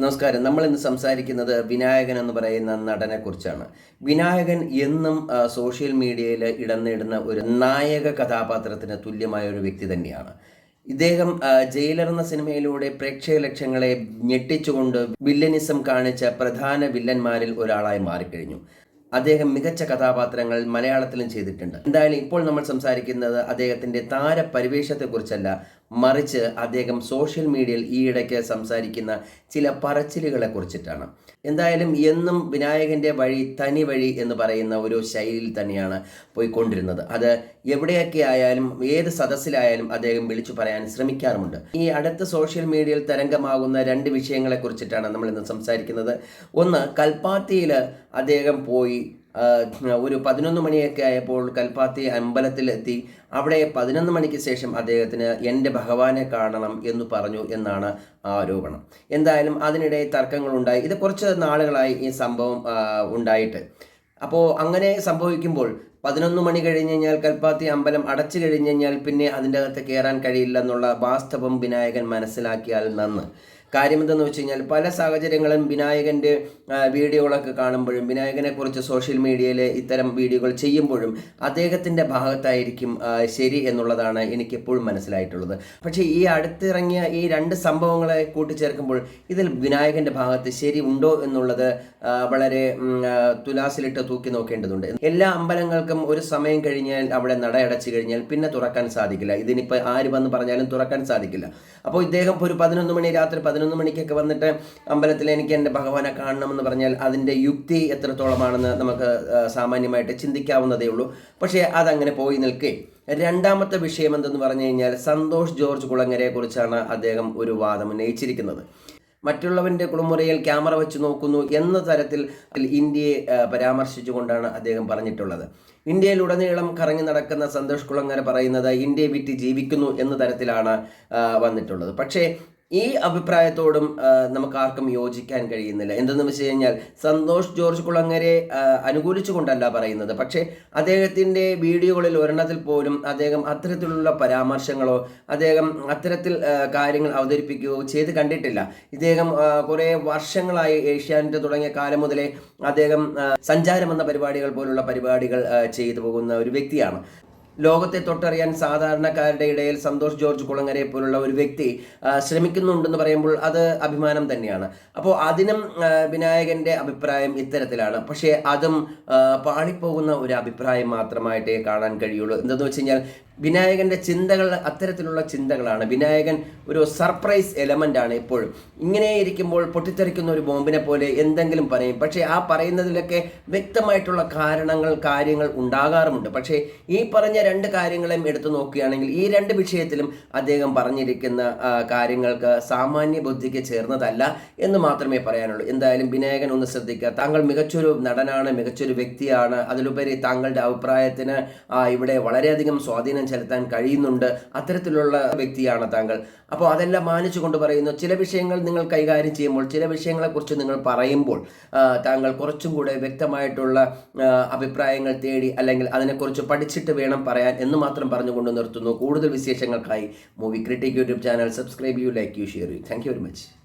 നമസ്കാരം. നമ്മൾ ഇന്ന് സംസാരിക്കുന്നത് വിനായകൻ എന്ന് പറയുന്ന നടനെ കുറിച്ചാണ് വിനായകൻ എന്നും സോഷ്യൽ മീഡിയയിൽ ഇടം നേടുന്ന ഒരു നായക കഥാപാത്രത്തിന് തുല്യമായ ഒരു വ്യക്തി തന്നെയാണ്. ഇദ്ദേഹം ജയിലർ എന്ന സിനിമയിലൂടെ പ്രേക്ഷക ലക്ഷ്യങ്ങളെ ഞെട്ടിച്ചുകൊണ്ട് വില്ലനിസം കാണിച്ച പ്രധാന വില്ലന്മാരിൽ ഒരാളായി മാറിക്കഴിഞ്ഞു. അദ്ദേഹം മികച്ച കഥാപാത്രങ്ങൾ മലയാളത്തിലും ചെയ്തിട്ടുണ്ട്. എന്തായാലും ഇപ്പോൾ നമ്മൾ സംസാരിക്കുന്നത് അദ്ദേഹത്തിന്റെ താരപരിവേഷത്തെക്കുറിച്ചല്ല മറിച്ച് അദ്ദേഹം സോഷ്യൽ മീഡിയയിൽ ഈയിടയ്ക്ക് സംസാരിക്കുന്ന ചില പറച്ചിലുകളെ കുറിച്ചിട്ടാണ്. എന്തായാലും എന്നും വിനായകന്റെ വഴി തനി വഴി എന്ന് പറയുന്ന ഒരു ശൈലിയിൽ തന്നെയാണ് പോയിക്കൊണ്ടിരുന്നത്. അത് എവിടെയൊക്കെ ആയാലും ഏത് സദസ്സിലായാലും അദ്ദേഹം വിളിച്ചു പറയാൻ ശ്രമിക്കാറുമുണ്ട്. ഈ അടുത്ത സോഷ്യൽ മീഡിയയിൽ തരംഗമാകുന്ന രണ്ട് വിഷയങ്ങളെ കുറിച്ചിട്ടാണ് നമ്മൾ ഇന്ന് സംസാരിക്കുന്നത്. ഒന്ന് കൽപ്പാത്തിയിൽ അദ്ദേഹം പോയി ഒരു പതിനൊന്ന് മണിയൊക്കെ ആയപ്പോൾ കൽപ്പാത്തി അമ്പലത്തിലെത്തി. അവിടെ പതിനൊന്ന് മണിക്ക് ശേഷം അദ്ദേഹത്തിന് എന്റെ ഭഗവാനെ കാണണം എന്ന് പറഞ്ഞു എന്നാണ് ആരോപണം. എന്തായാലും അതിനിടെ തർക്കങ്ങളുണ്ടായി. ഇത് കുറച്ച് നാളുകളായി ഈ സംഭവം ഉണ്ടായിട്ട്. അപ്പോൾ അങ്ങനെ സംഭവിക്കുമ്പോൾ പതിനൊന്ന് മണി കഴിഞ്ഞ് കഴിഞ്ഞാൽ കൽപ്പാത്തി അമ്പലം അടച്ചു കഴിഞ്ഞ് കഴിഞ്ഞാൽ പിന്നെ അതിന്റെ അകത്ത് കയറാൻ കഴിയില്ല എന്നുള്ള വാസ്തവം വിനായകൻ മനസ്സിലാക്കിയാൽ നന്ന്. കാര്യം എന്തെന്ന് വെച്ച് കഴിഞ്ഞാൽ പല സാഹചര്യങ്ങളും വിനായകന്റെ വീഡിയോകളൊക്കെ കാണുമ്പോഴും വിനായകനെക്കുറിച്ച് സോഷ്യൽ മീഡിയയിൽ ഇത്തരം വീഡിയോകൾ ചെയ്യുമ്പോഴും അദ്ദേഹത്തിന്റെ ഭാഗത്തായിരിക്കും ശരി എന്നുള്ളതാണ് എനിക്ക് എപ്പോഴും മനസ്സിലായിട്ടുള്ളത്. പക്ഷേ ഈ അടുത്തിറങ്ങിയ ഈ രണ്ട് സംഭവങ്ങളെ കൂട്ടിച്ചേർക്കുമ്പോൾ ഇതിൽ വിനായകന്റെ ഭാഗത്ത് ശരി ഉണ്ടോ എന്നുള്ളത് വളരെ തുലാസിലിട്ട് തൂക്കി നോക്കേണ്ടതുണ്ട്. എല്ലാ അമ്പലങ്ങൾക്കും ഒരു സമയം കഴിഞ്ഞാൽ അവിടെ നടയടച്ചു കഴിഞ്ഞാൽ പിന്നെ തുറക്കാൻ സാധിക്കില്ല. ഇതിനിപ്പോൾ ആര് വന്ന് പറഞ്ഞാലും തുറക്കാൻ സാധിക്കില്ല. അപ്പോൾ ഇദ്ദേഹം ഒരു പതിനൊന്ന് മണി രാത്രി പതിനൊന്ന് മണിക്കൊക്കെ വന്നിട്ട് അമ്പലത്തിൽ എനിക്ക് എന്റെ ഭഗവാനെ കാണണമെന്ന് പറഞ്ഞാൽ അതിന്റെ യുക്തി എത്രത്തോളമാണെന്ന് നമുക്ക് സാമാന്യമായിട്ട് ചിന്തിക്കാവുന്നതേ ഉള്ളൂ. പക്ഷേ അതങ്ങനെ പോയി നിൽക്കേ. രണ്ടാമത്തെ വിഷയം എന്തെന്ന് പറഞ്ഞു കഴിഞ്ഞാൽ സന്തോഷ് ജോർജ് കുളങ്ങരയെ കുറിച്ചാണ് അദ്ദേഹം ഒരു വാദം ഉന്നയിച്ചിരിക്കുന്നത്. മറ്റുള്ളവന്റെ കുളിമുറിയിൽ ക്യാമറ വെച്ച് നോക്കുന്നു എന്ന തരത്തിൽ ഇന്ത്യയെ പരാമർശിച്ചുകൊണ്ടാണ് അദ്ദേഹം പറഞ്ഞിട്ടുള്ളത്. ഇന്ത്യയിലുടനീളം കറങ്ങി നടക്കുന്ന സന്തോഷ് കുളങ്ങര പറയുന്നത് ഇന്ത്യയെ വിറ്റ് ജീവിക്കുന്നു എന്ന തരത്തിലാണ് വന്നിട്ടുള്ളത്. പക്ഷേ ഈ അഭിപ്രായത്തോടും നമുക്ക് ആർക്കും യോജിക്കാൻ കഴിയുന്നില്ല. എന്തെന്ന് വെച്ച് കഴിഞ്ഞാൽ സന്തോഷ് ജോർജ് കുളങ്ങരെ അനുകൂലിച്ചുകൊണ്ടല്ല പറയുന്നത്. പക്ഷേ അദ്ദേഹത്തിന്റെ വീഡിയോകളിൽ ഒരെണ്ണത്തിൽ പോലും അദ്ദേഹം അത്തരത്തിലുള്ള പരാമർശങ്ങളോ അദ്ദേഹം അത്തരത്തിൽ കാര്യങ്ങൾ അവതരിപ്പിക്കുകയോ ചെയ്ത് കണ്ടിട്ടില്ല. ഇദ്ദേഹം കുറേ വർഷങ്ങളായി ഏഷ്യാനെറ്റ് തുടങ്ങിയ കാലം മുതലേ അദ്ദേഹം സഞ്ചാരം എന്ന പരിപാടികൾ പോലുള്ള പരിപാടികൾ ചെയ്തു പോകുന്ന ഒരു വ്യക്തിയാണ്. ലോകത്തെ തൊട്ടറിയാൻ സാധാരണക്കാരുടെ ഇടയിൽ സന്തോഷ് ജോർജ് കുളങ്ങരെ പോലുള്ള ഒരു വ്യക്തി ശ്രമിക്കുന്നുണ്ടെന്ന് പറയുമ്പോൾ അത് അഭിമാനം തന്നെയാണ്. അപ്പോൾ അതിനും വിനായകന്റെ അഭിപ്രായം ഇത്തരത്തിലാണ്. പക്ഷേ അതും പാളിപ്പോകുന്ന ഒരു അഭിപ്രായം മാത്രമായിട്ടേ കാണാൻ കഴിയുള്ളൂ. എന്തെന്ന് വെച്ച് കഴിഞ്ഞാൽ വിനായകന്റെ ചിന്തകൾ അത്തരത്തിലുള്ള ചിന്തകളാണ്. വിനായകൻ ഒരു സർപ്രൈസ് എലമെന്റ് ആണ് എപ്പോഴും ഇങ്ങനെ ഇരിക്കുമ്പോൾ പൊട്ടിത്തെറിക്കുന്ന ഒരു ബോംബിനെ പോലെ എന്തെങ്കിലും പറയും. പക്ഷേ ആ പറയുന്നതിലൊക്കെ വ്യക്തമായിട്ടുള്ള കാരണങ്ങൾ കാര്യങ്ങൾ ഉണ്ടാകാറുമുണ്ട്. പക്ഷേ ഈ പറഞ്ഞ രണ്ട് കാര്യങ്ങളെയും എടുത്തു നോക്കുകയാണെങ്കിൽ ഈ രണ്ട് വിഷയത്തിലും അദ്ദേഹം പറഞ്ഞിരിക്കുന്ന കാര്യങ്ങൾക്ക് സാമാന്യ ബുദ്ധിക്ക് ചേർന്നതല്ല എന്ന് മാത്രമേ പറയാനുള്ളൂ. എന്തായാലും വിനായകൻ ഒന്ന് ശ്രദ്ധിക്കുക. താങ്കൾ മികച്ചൊരു നടനാണ് മികച്ചൊരു വ്യക്തിയാണ്. അതിലുപരി താങ്കളുടെ അഭിപ്രായത്തിന് ഇവിടെ വളരെയധികം സ്വാധീനം ചെലുത്താൻ കഴിയുന്നുണ്ട്. അത്തരത്തിലുള്ള വ്യക്തിയാണ് താങ്കൾ. അപ്പോൾ അതെല്ലാം മാനിച്ചുകൊണ്ട് പറയുന്നു ചില വിഷയങ്ങൾ നിങ്ങൾ കൈകാര്യം ചെയ്യുമ്പോൾ ചില വിഷയങ്ങളെക്കുറിച്ച് നിങ്ങൾ പറയുമ്പോൾ താങ്കൾ കുറച്ചും കൂടെ വ്യക്തമായിട്ടുള്ള അഭിപ്രായങ്ങൾ തേടി അല്ലെങ്കിൽ അതിനെക്കുറിച്ച് പഠിച്ചിട്ട് വേണം പറയാൻ. എന്ന് മാത്രം പറഞ്ഞുകൊണ്ട് നിർത്തുന്നു. കൂടുതൽ വിശേഷങ്ങൾക്കായി movie critic YouTube channel subscribe ചെയ്യൂ ലൈക്ക് യു ഷെയർ ചെയ്യൂ. Thank you very much